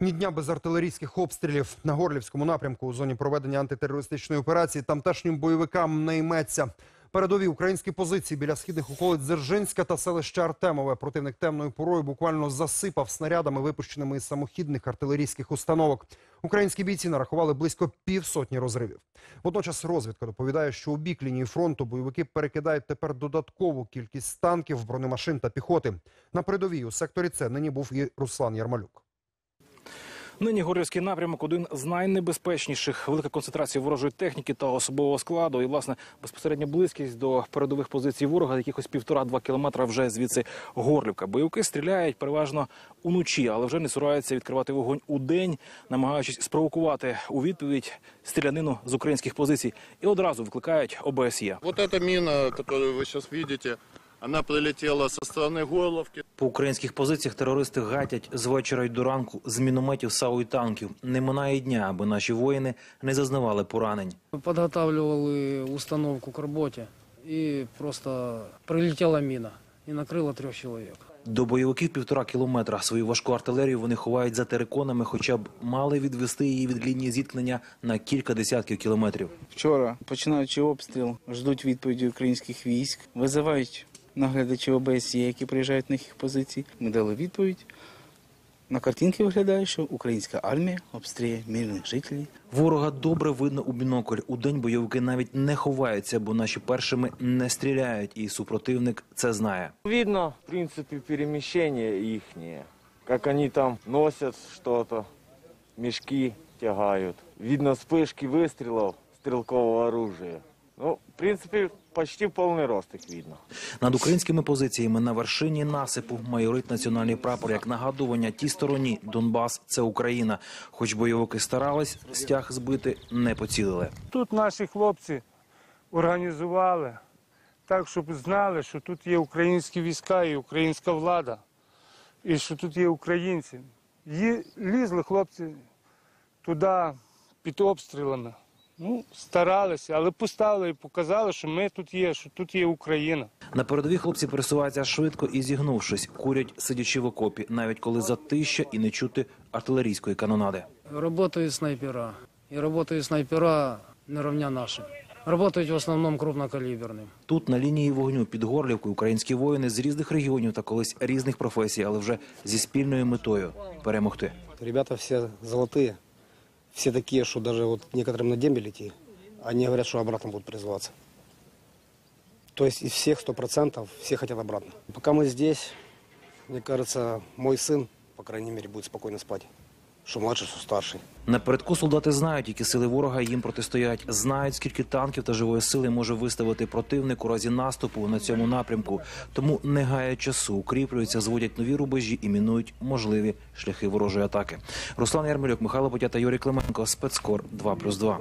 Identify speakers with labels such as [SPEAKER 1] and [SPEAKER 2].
[SPEAKER 1] Ні дня без артилерійських обстрілів на Горлівському напрямку у зоні проведення антитерористичної операції тамтешнім бойовикам не йметься. Передові українські позиції біля східних околиць Дзержинська та селища Артемове. Противник темною порою буквально засипав снарядами, випущеними із самохідних артилерійських установок. Українські бійці нарахували близько півсотні розривів. Водночас розвідка доповідає, що у бік лінії фронту бойовики перекидають тепер додаткову кількість танків, бронемашин та піхоти. На передовій у секторі С нині був і Руслан Ярмалюк.
[SPEAKER 2] Нині Горлівський напрямок один з найнебезпечніших. Велика концентрація ворожої техніки та особового складу. І, власне, безпосередня близькість до передових позицій ворога, якихось півтора-два кілометра вже звідси Горлівка. Бойовики стріляють переважно уночі, але вже не цураються відкривати вогонь у день, намагаючись спровокувати у відповідь стрілянину з українських позицій. І одразу викликають ОБСЄ.
[SPEAKER 3] Вот эта мина, которую вы сейчас видите, она прилетела со стороны Горловки.
[SPEAKER 4] По українських позиціях терористи гатять з вечора й до ранку з мінометів, САУ і танків. Не минає дня, аби наші воїни не зазнавали поранень.
[SPEAKER 5] Подготавливали установку к работе, и просто прилетела мина и накрыла трех человек.
[SPEAKER 4] До бойовиків півтора кілометра. Свою важку артилерію вони ховають за териконами, хоча б мали відвести її від лінії зіткнення на кілька десятків кілометрів.
[SPEAKER 6] Вчора, починаючи обстріл, ждуть відповіді українських військ, визивають наглядачів ОБСЄ, які приїжджають на їх позиції. Ми дали відповідь. На картинці виглядає, що українська армія обстріляє мирних жителів.
[SPEAKER 4] Ворога добре видно у бінокль. У день бойовики навіть не ховаються, бо наші першими не стріляють, і супротивник це знає.
[SPEAKER 7] Видно, в принципе, перемещение ихнее. Как они там носят что-то, мешки тягают. Видно вспышки выстрелов стрелкового оружия. Ну, в принципе, почти в полный рост их видно.
[SPEAKER 4] Над українськими позиціями на вершині насипу майорить національний прапор як нагадування тій стороні Донбас це Україна. Хоч бойовики старались, стяг збити не поцілили.
[SPEAKER 8] Тут наші хлопці організували так, щоб знали, що тут є українські війська і українська влада, і що тут є українці. Лізли хлопці туди під обстрілами. Ну, старалися, але поставили і показали, що ми тут є, що тут є Україна.
[SPEAKER 4] На передовій хлопці пересуваються швидко і зігнувшись, курять, сидячи в окопі, навіть коли затища і не чути артилерійської канонади.
[SPEAKER 5] Работают снайпера, и работают снайпера наравня нашим. Работают в основном крупнокалиберным.
[SPEAKER 4] Тут на лінії вогню під Горлівкою українські воїни з різних регіонів та колись різних професій, але вже зі спільною метою перемогти.
[SPEAKER 9] Ребята все золотые, все такие, что даже вот некоторым на дембель идти, они говорят, что обратно будут призываться. То есть из всех сто процентов все хотят обратно. Пока мы здесь, мне кажется, мой сын, по крайней мере, будет спокойно спать. Что молодший, що старший.
[SPEAKER 4] Напередку солдати знають, які сили ворога їм протистоять, знають, скільки танків та живої сили може виставити противник у разі наступу на цьому напрямку. Тому не гаять часу, укріплюються, зводять нові рубежі і мінують можливі шляхи ворожої атаки. Руслан Ярмолюк, Михайло Потята, Юрій Клименко, спецкор 2+,2.